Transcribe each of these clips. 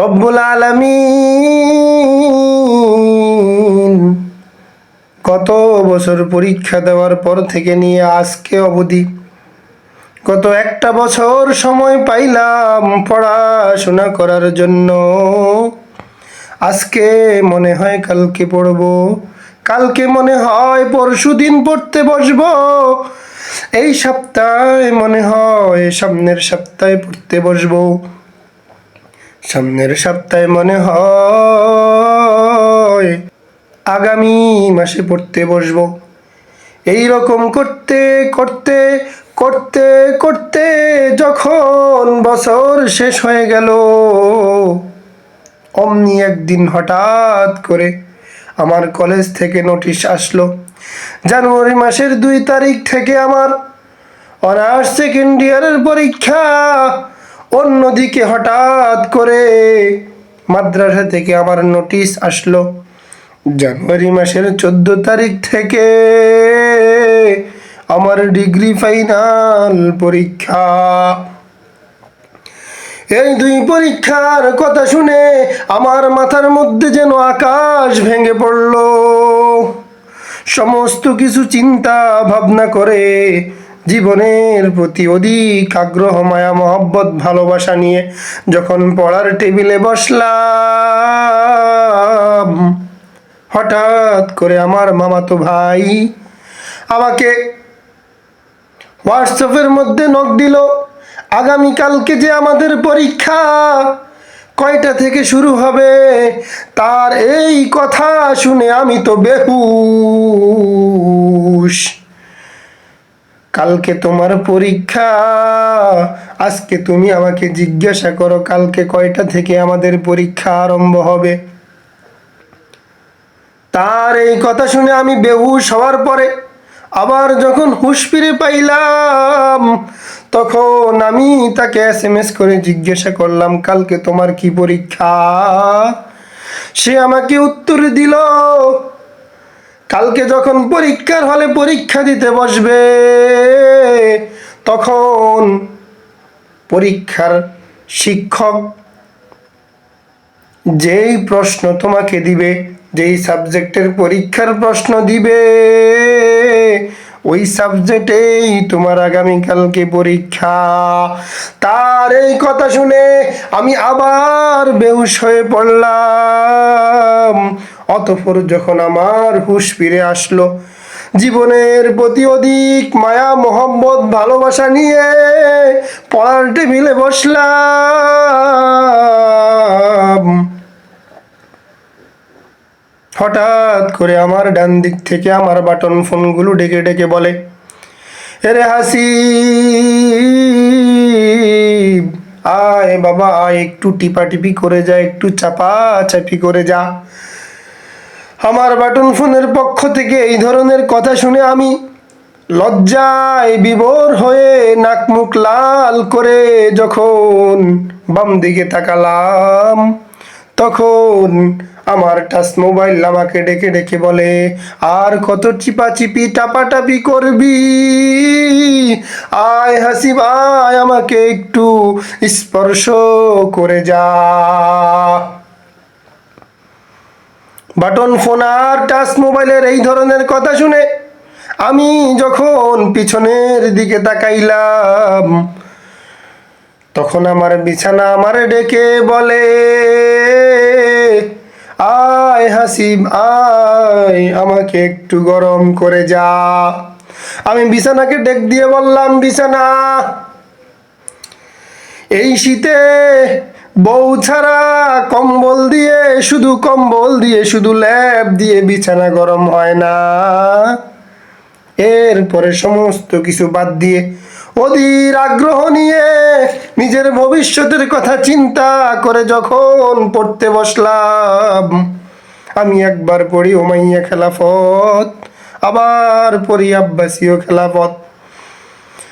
রব্বুল আলামিন। কত বছর পরীক্ষা দেওয়ার পর থেকে নিয়ে আজকে অবধি গত একটা বছর সময় পাইলাম পড়াশোনা করার জন্য। আজকে মনে হয় কালকে পড়ব। কালকে মনে হয় পরশু দিন পড়তে বসবো। এই সপ্তাহে মনে হয় সামনের সপ্তাহে পড়তে বসবো। সামনের সপ্তাহে মনে হয় আগামী মাসে পড়তে বসবো। এই রকম করতে করতে করতে করতে যখন বছর শেষ হয়ে গেল, অমনি একদিন হঠাৎ করে আমার কলেজ থেকে নোটিশ আসলো, জানুয়ারি মাসের দুই তারিখ থেকে আমার অনার্স সেকেন্ড ইয়ারের পরীক্ষা। অন্যদিকে হঠাৎ করে মাদ্রাসা থেকে আমার নোটিশ আসলো, জানুয়ারি মাসের চোদ্দ তারিখ থেকে আমার ডিগ্রি ফাইনাল পরীক্ষা। এই দুই পরীক্ষার কথা শুনে আমার মাথার মধ্যে যেন আকাশ ভেঙে পড়ল। সমস্ত কিছু চিন্তা ভাবনা করে জীবনের প্রতি অধিক আগ্রহ, মায়া, মহব্বত, ভালোবাসা নিয়ে যখন পড়ার টেবিলে বসলাম, হঠাৎ করে আমার মামাতো ভাই আমাকে হোয়াটসঅ্যাপের মধ্যে নখ দিল, আগামীকালকে যে আমাদের পরীক্ষা কয়টা থেকে শুরু হবে, তার এই কথা শুনে আমি তো বেহুশ। কালকে তোমার পরীক্ষা। আজকে তুমি আমাকে জিজ্ঞাসা করো, কালকে কয়টা থেকে আমাদের পরীক্ষা আরম্ভ হবে? তার এই কথা শুনে আমি বেহুশ হওয়ার পরে আবার যখন হুশ ফিরে পাইলাম, তখন আমি তাকে এস এম এস করে জিজ্ঞাসা করলাম, কালকে তোমার কি পরীক্ষা? সে আমাকে উত্তর দিল কালকে যখন পরীক্ষার হলে পরীক্ষা দিতে বসবে, তখন পরীক্ষার শিক্ষক যেই প্রশ্ন তোমাকে দিবে, যেই সাবজেক্টের পরীক্ষার প্রশ্ন দিবে, ওই সাবজেক্টেই তোমার আগামীকালকে পরীক্ষা। তার এই কথা শুনে আমি আবার বেহুশ হয়ে পড়লাম। অতঃপর যখন আমার হুশ ফিরে আসলো, জীবনের প্রতি অধিক মায়া, মোহাম্মদ, ভালোবাসা নিয়ে পড়ার টেবিলে বসলাম। হঠাৎ করে আমার ডান দিক থেকে আমার বাটন ফোনগুলো ডেকে ডেকে বলে, এরে হাসি আয় বাবা, আয়, একটু টিপাটিপি করে যা, একটু চাপা চাপি করে যা। আমার বাটন ফোনের পক্ষ থেকে এই ধরনের কথা শুনে আমি লজ্জায় বিভোর হয়ে নাক মুখ লাল করে যখন বাম দিকে তাকালাম, তখন আমার টাচ মোবাইল আমাকে ডেকে ডেকে বলে, আর কত চিপা চিপাচিপি টাপাটাপি করবি? আয় হাসিব আয় আমাকে একটু স্পর্শ করে যা। বাটন ফোন আর টাচ মোবাইলের এই ধরনের কথা শুনে আমি যখন পিছনের দিকে তাকাইলাম, তখন আমার বিছানা আমার ডেকে বলে, আয় হাসিম, আয়, আমাকে একটু গরম করে যা। আমি বিছানাকে ডেক দিয়ে বললাম, বিছানা, এই শীতে বউ ছাড়া কম্বল দিয়ে, শুধু কম্বল দিয়ে, শুধু ল্যাপ দিয়ে বিছানা গরম হয় না। এরপরে সমস্ত কিছু বাদ দিয়ে অধীর আগ্রহ নিয়ে নিজের ভবিষ্যতের কথা চিন্তা করে যখন পড়তে বসলাম, আমি একবার পড়ি ওমাইয়া খেলাফত, আবার পড়ি আব্বাসীয় খেলাফত।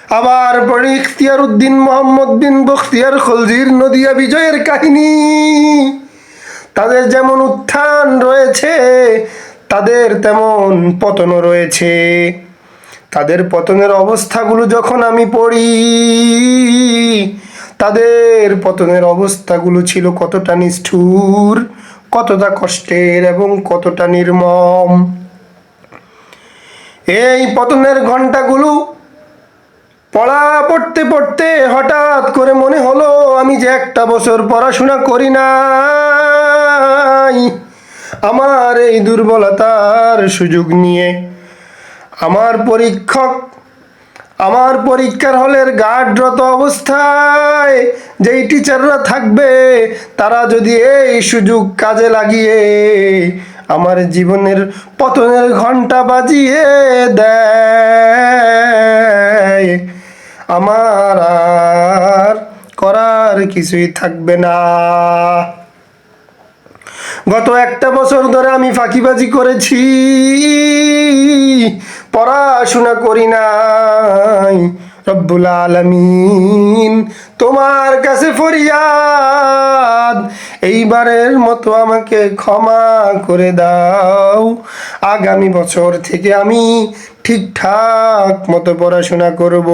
আবার পড়ি ইখতিয়ার উদ্দিন মোহাম্মদ বিন বখতিয়ার খলজির নদিয়া বিজয়ের কাহিনী। তাদের যেমন উত্থান রয়েছে, তাদের তেমন পতনও রয়েছে। তাদের পতনের অবস্থাগুলো যখন আমি পড়ি, তাদের পতনের অবস্থাগুলো ছিল কতটা নিষ্ঠুর, কতটা কষ্টের এবং কতটা নির্মম। এই পতনের ঘন্টাগুলো পড়া, পড়তে পড়তে হঠাৎ করে মনে হলো আমি যে একটা বছর পড়াশোনা করি নাই। আমার এই দুর্বলতার সুযোগ নিয়ে আমার পরীক্ষক, আমার পরীক্ষার হলের গার্ডরত অবস্থায় যেই টিচাররা থাকবে, তারা যদি এই সুযোগ কাজে লাগিয়ে আমার জীবনের পতনের ঘণ্টা বাজিয়ে দেয়। আমার আর করার কিছুই থাকবে না। গত একটা বছর ধরে আমি ফাঁকিবাজি করেছি, পড়াশোনা করি নাই, রব্বুল আলমিন তোমার কাছে ফরিয়াদ এইবারের মতো আমাকে ক্ষমা করে দাও। আগামী বছর থেকে আমি ঠিকঠাক মতো পড়াশোনা করব।